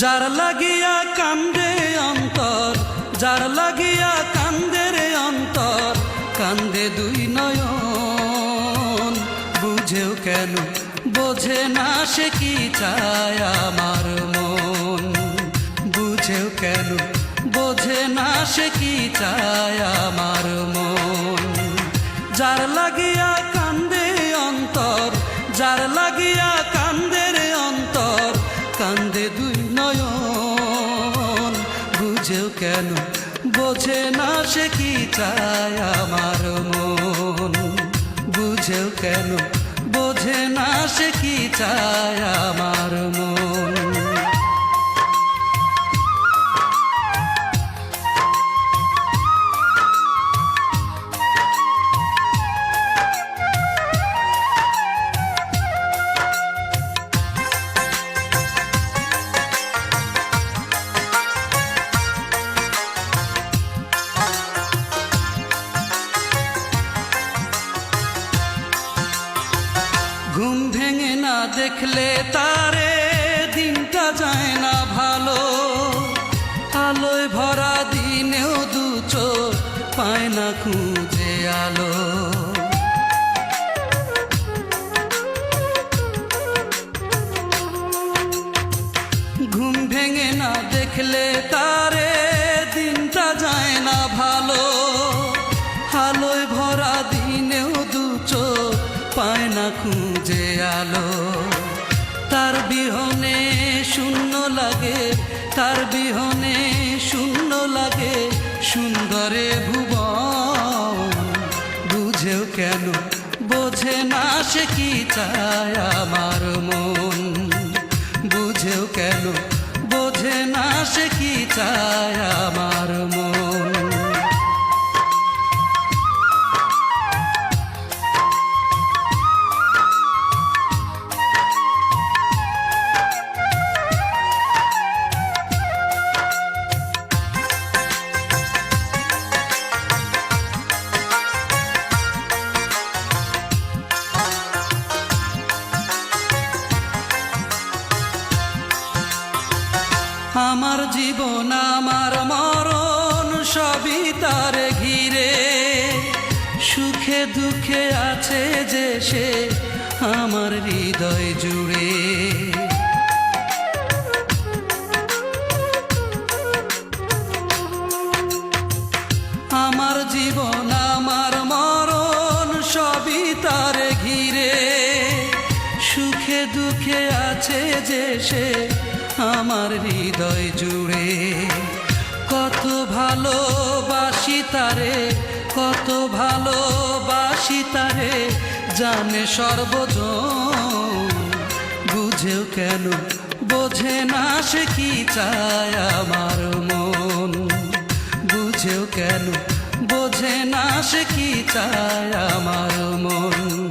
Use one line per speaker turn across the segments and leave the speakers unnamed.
যার লাগিয়া কান্দে অন্তর, যার লাগিয়া কান্দে রে অন্তর, কান্দে দুই নয়ন। বুঝেও কেন, বোঝে না সে কি চায় আমার মন। বুঝেও কেন, বোঝে না সে কি চায় আমার মন। যার লাগিয়া কেন বোঝে না সে কি চায় আমার মন। বুঝেও কেন বোঝে না সে কি চায় আমার ঘুম ভেঙে না দেখলে তারে দিনটা যায় না ভালো। আলোয় ভরা দিনেও দু পায় না খুঁজে আলো। ঘুম ভেঙে না দেখলে তারে দিনটা যায় না ভালো। আলোয় ভরা দিনেও দু চোখ পায় না খুঁজে আলো। তার বিহনে শূন্য লাগে, তার বিহনে শূন্য লাগে সুন্দরে ভুবন। বুঝেও কেন বোঝে না সে কি চায় আমার মন। জীবন আমার মরণ, সবই তার ঘিরে। সুখে দুঃখে আছে যে সে আমার হৃদয় জুড়ে। আমার জীবন, আমার মরণ, সবই তার ঘিরে। সুখে দুঃখে আছে যে সে আমার হৃদয় জুড়ে। কত ভালোবাসি তারে, কত ভালোবাসি তারে, জানে সর্বজন। বুঝেও কেন বোঝে না সে কি চায় আমার মন। বুঝেও কেন বোঝে না সে কি চায় আমার মন।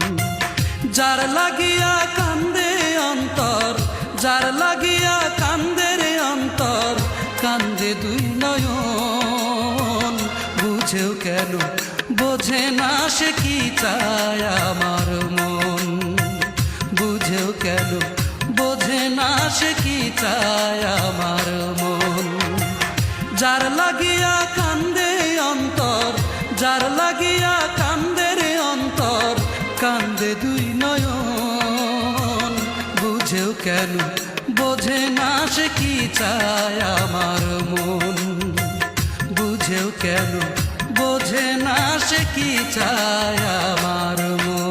যার লাগিয়া কেন বোঝে না সে কি চায় আমার মন। বুঝেও কেন বোঝে না সে কি চায় আমার মন। যার লাগিয়া কান্দে অন্তর, যার লাগিয়া কান্দে রে অন্তর, কান্দে দুই নয়ন। বুঝেও কেন বোঝে না সে কি চায় আমার মন। বুঝেও কেন বুঝে না সে কি চায় আমার মন।